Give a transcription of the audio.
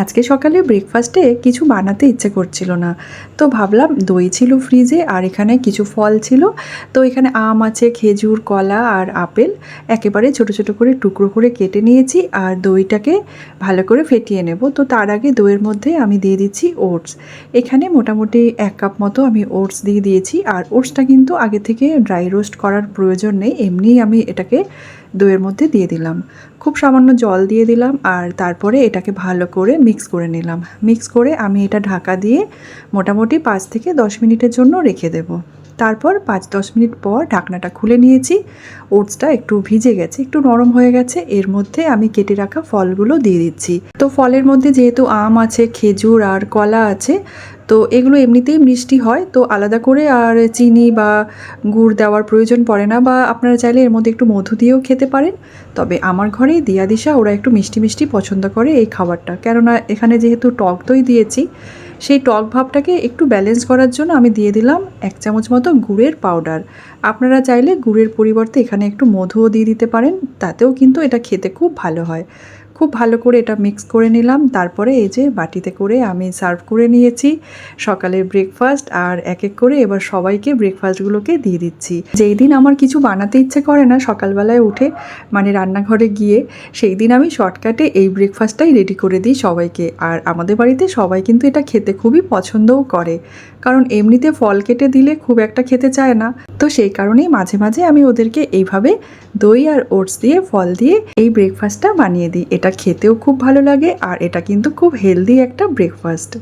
আজকে সকালে ব্রেকফাস্টে কিছু বানাতে ইচ্ছে করছিল না। তো ভাবলাম দই ছিল ফ্রিজে আর এখানে কিছু ফল ছিল। তো এখানে আম আছে, খেজুর, কলা আর আপেল। একেবারে ছোট ছোট করে টুকরো করে কেটে নিয়েছি আর দইটাকে ভালো করে ফেটিয়ে নেব। তো তার আগে দইয়ের মধ্যে আমি দিয়ে দিচ্ছি ওটস। এখানে মোটামুটি এক কাপ মতো আমি ওটস দিয়ে দিয়েছি। আর ওটসটা কিন্তু আগে থেকে ড্রাই রোস্ট করার প্রয়োজন নেই। এমনিই আমি এটাকে দইয়ের মধ্যে দিয়ে দিলাম। খুব সামান্য জল দিয়ে দিলাম আর তারপরে এটাকে ভালো করে মিক্স করে নিলাম। মিক্স করে আমি এটা ঢাকা দিয়ে মোটামুটি পাঁচ থেকে দশ মিনিটের জন্য রেখে দেবো। তারপর পাঁচ দশ মিনিট পর ঢাকনাটা খুলে নিয়েছি। ওটসটা একটু ভিজে গেছে, একটু নরম হয়ে গেছে। এর মধ্যে আমি কেটে রাখা ফলগুলো দিয়ে দিচ্ছি। তো ফলের মধ্যে যেহেতু আম আছে, খেজুর আর কলা আছে তো এগুলো এমনিতেই মিষ্টি হয়, তো আলাদা করে আর চিনি বা গুড় দেওয়ার প্রয়োজন পড়ে না বা আপনারা চাইলে এর মধ্যে একটু মধু দিয়েও খেতে পারেন। তবে আমার ঘরে দিয়া দিশা ওরা একটু মিষ্টি মিষ্টি পছন্দ করে এই খাবারটা। কেননা এখানে যেহেতু টক দই দিয়েছি, সেই টক ভাবটাকে একটু ব্যালেন্স করার জন্য আমি দিয়ে দিলাম এক চামচ মতো গুড়ের পাউডার আপনারা চাইলে গুড়ের পরিবর্তে এখানে একটু মধুও দিয়ে দিতে পারেন, তাতেও কিন্তু এটা খেতে খুব ভালো হয়। খুব ভালো করে এটা মিক্স করে নিলাম। তারপরে এই যে বাটিতে করে আমি সার্ভ করে নিয়েছি। সকালের ব্রেকফাস্ট আর এক এক করে এবার সবাইকে ব্রেকফাস্টগুলোকে দিয়ে দিচ্ছি। যেই দিন আমার কিছু বানাতে ইচ্ছে করে না সকালবেলায় উঠে মানে রান্নাঘরে গিয়ে, সেই দিন আমি শর্টকাটে এই ব্রেকফাস্টটাই রেডি করে দিই সবাইকে। আর আমাদের বাড়িতে সবাই কিন্তু এটা খেতে খুবই পছন্দও করে। কারণ এমনিতে ফল কেটে দিলে খুব একটা খেতে চায় না। তো সেই কারণেই মাঝে মাঝে আমি ওদেরকে এইভাবে দই আর ওটস দিয়ে, ফল দিয়ে এই ব্রেকফাস্টটা বানিয়ে দিই। এটা খেতেও খুব ভালো লাগে আর এটা কিন্তু খুব হেলদি একটা ব্রেকফাস্ট